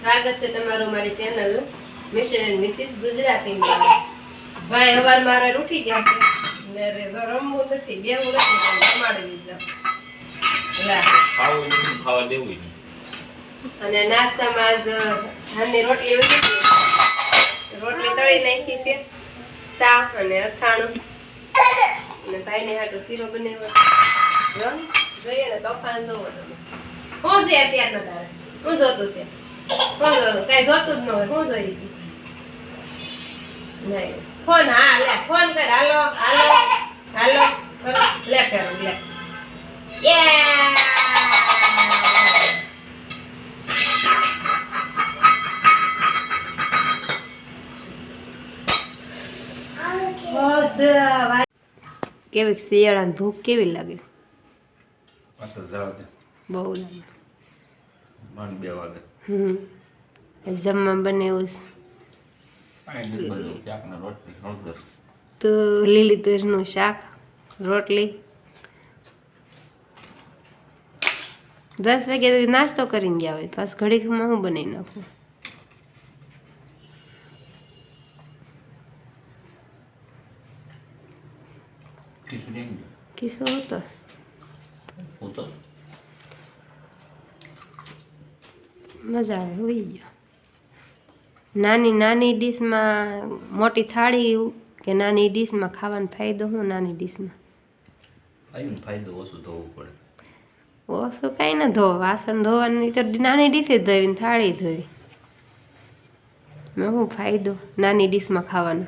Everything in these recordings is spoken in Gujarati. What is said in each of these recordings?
સ્વાગત છે તમારું મારી ચેનલ મિસ્ટર એન્ડ મિસિસ ગુજરાતીમાં. ભાઈ હવાર મારે ઉઠી ગયા છે? ને રે રમવું નથી નથી. ખાવું દેવું અને નાસ્તામાં જ ધાનની રોટલી રોટલી તળી નાખી છે શાક અને અથાણું. અને ભાઈને હાટું શીરો બનાવ્યો જોઈએ ને તોફાન જોવો તમે શું છે અત્યારનો તારે? શું જોતું છે. શું જોતું. કઈ જોતું જ ન હોય. શું જોઈશ નહીં. ફોન હા લે ફોન કર. હાલો હાલો હાલો. કરો. લે ફેરો લે! કેવી શિયાળાની ભૂખ કેવી લાગે? આ જાવ દે બહુ લાગે. બે વાગે. હમ. જમવા બને એવું છે. તો લીલી તુરનું શાક રોટલી. દસ વાગે નાસ્તો કરીને ગયા હોય પાછું ઘડીકમાં હું બનાવી નાખું? કિસ્સો હતો. હું તો મજા આવે હોઈ ગયો. નાની નાની ડીશમાં મોટી થાળી કે નાની ડીશમાં ખાવાનો ફાયદો શું? નાની ડીશમાં. આવ્યું ફાયદો ઓછું ધોવું પડે. ઓછું કાંઈ ના ધોવા. વાસણ ધોવાની તો નાની ડીશે ધોવી થાળી ધોવી. મેં શું ફાયદો? નાની ડીશમાં ખાવાનો.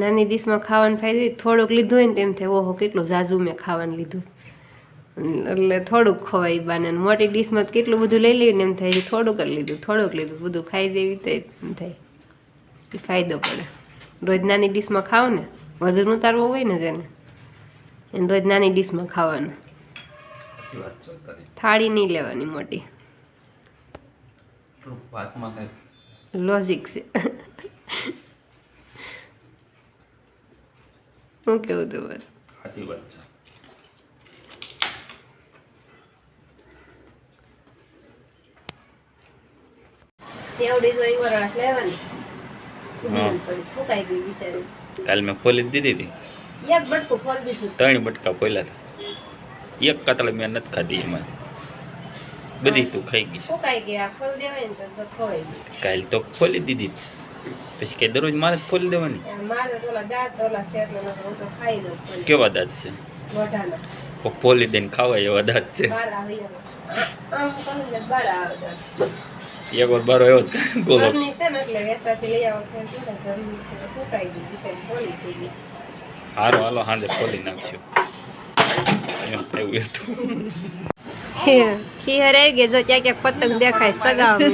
નાની ડીશમાં ખાવાનું ફાયદો થોડુંક લીધું હોય ને તેમ થાય ઓહો કેટલું ઝાઝું મેં ખાવાનું લીધું. એટલે થોડુંક ખવાય બાને. મોટી ડીશમાં કેટલું બધું લઈ લઈએ ને એમ થાય થોડુંક જ લીધું થોડુંક લીધું. બધું ખાઈ જેવી તો એમ થાય. એ ફાયદો પડે. રોજ નાની ડીશમાં ખાવ ને વજન ઉતારવું હોય ને જેને એને રોજ નાની ડીશમાં ખાવાનું. થાળી નહીં લેવાની મોટી. લોજિક છે. હું કેવું તું બસ. સાચી વાત છે. સેવડી તો એક વરસ લેવાની. ફૂકાઈ ગયું બિચારી કાલ મેં ખોલી દીધી હતી. એક બટકું ફોલ દીધું. ત્રણ બટકા ખોલ્યા હતા. એક કાતળ મેં નથી ખાધી એમાં. બધી તું ખાઈ ગઈ. ફૂકાઈ ગયા ફોલ દેવાય ને તો ખવાઈ ગયું. કાલ તો ખોલી દીધી. પછી કે દરરોજ મારે જ ખોલી દેવાની. કેવા દાંત છે? ખોલી દઈને ખાવાય એવા દાંત છે. બાર આવી આવે. આમ કહું ને બાર આવે દાંત. એક વાર બારો એવો ગોલો. ઘરની છે ને એટલે વેચાથી લઈ આવો તો કેવા ઘરની છે, ફૂંકાઈ ગઈ બિચારી ફોલી થઈ ગઈ. હારો હાલો હાંજે ખોલી નાખશું એવું હતું ખીહર આવી ગઈ જો ક્યાંક ક્યાંક પતંગ દેખાય સગાવે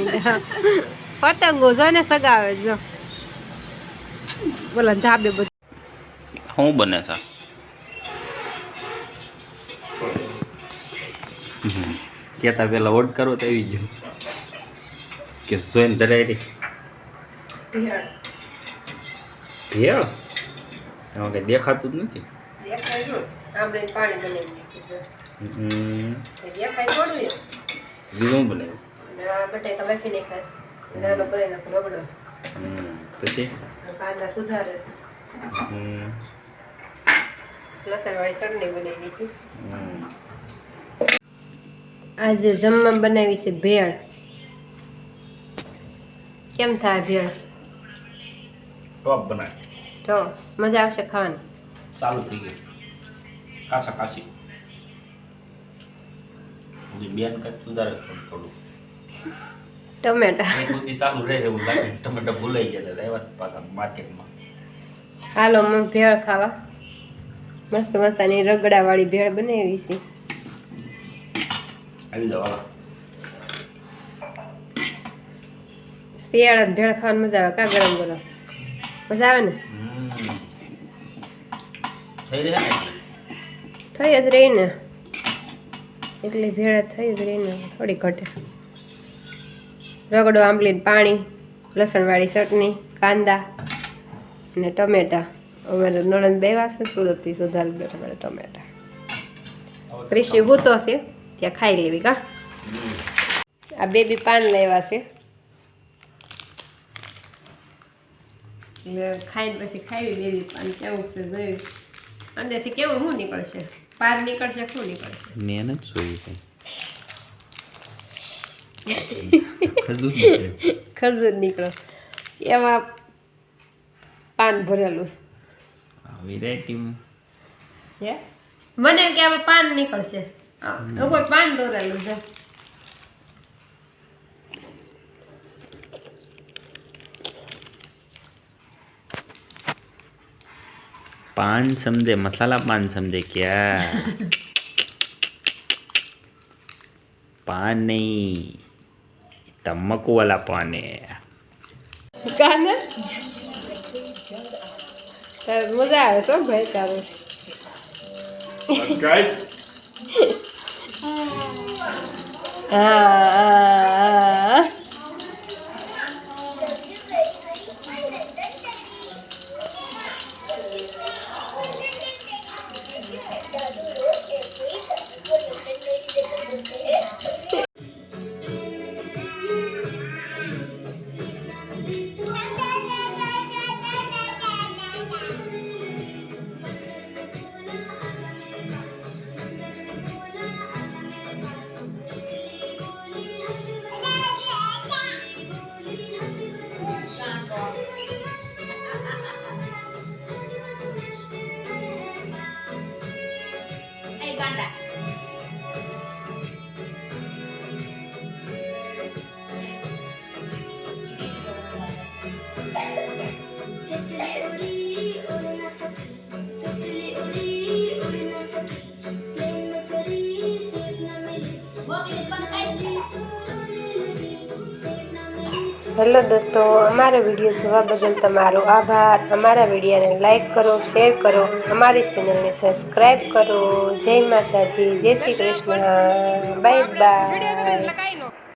પતંગો જો ને સગાવે જો. બોલા ધાબે બધું. શું બને છે? કેતા પેલા ઓડ કરો તો આવી ગયો. કે જોઈને ધરાઈ ભેળ. એમાં કઈ દેખાતું જ નથી. બીજું શું બનાવ્યું? બટાકા આ બટેકા બાફી નાખાય. નાનો બનાવી નાખો પછી? કાંદા સુધારે છે. હમ, લસણવાળી ચટણી બનાવી નાખી આજે જમવા બનાવી છે ભેળ. કેમ થાય ભેળ? ટોપ બનાવ તો મજા આવશે ખાવાની. ચાલુ થઈ ગઈ. કાસા કાશી બેન કંઈક સુધારે થોડું. ટમેટા. બધી રહે એવું લાગે ટમેટા ભૂલાઈ ગયા આવ્યા પાછા માર્કેટમાં. હાલો મગ ભેળ ખાવા. મસ્ત મસ્તાની રગડાવાળી ભેળ બનાવી છે. આવી જાવ શિયાળા ભેળ ખાવાની મજા આવે કા ગરમ ગરમ? મજા આવે ને? થઈ જ રહી ને. એટલે ભેળા થઈ જ રહી ને. થોડી ઘટે. રગડો, આંબલી પાણી, લસણવાળી ચટણી, કાંદા ને ટમેટા. અમારે નણંદ બે વાસે સુરતથી સુધારી દે અમારે ટમેટા. ઋષિ ભૂતો છે, ત્યાં ખાઈ લેવી, કા? આ બેબી પાન લેવા છે. ખાઈને પછી ખાવી બેબી પાન, કેવું છે, જોયું? અંદરથી કેવું, શું નીકળશે? પાર નીકળશે, શું નીકળશે? મહેનત જોયું ખજૂર નીકળો. એમાં પાન ભરેલું છે. મને કે હવે પાન નીકળશે. લોકો પાન દોરેલું છે. પાન સમજે મસાલા પાન સમજે ક્યાં? પાન નહીં. तम्बाकू वाला पान है કાને તારે મજા આવે છો ભાઈ તારું હા હેલો દોસ્તો, અમારો વીડિયો જોવા બદલ તમારો આભાર. અમારા વિડીયોને લાઇક કરો, શેર કરો, અમારી ચેનલને સબસ્ક્રાઈબ કરો. જય માતાજી, જય શ્રી કૃષ્ણ. Bye bye.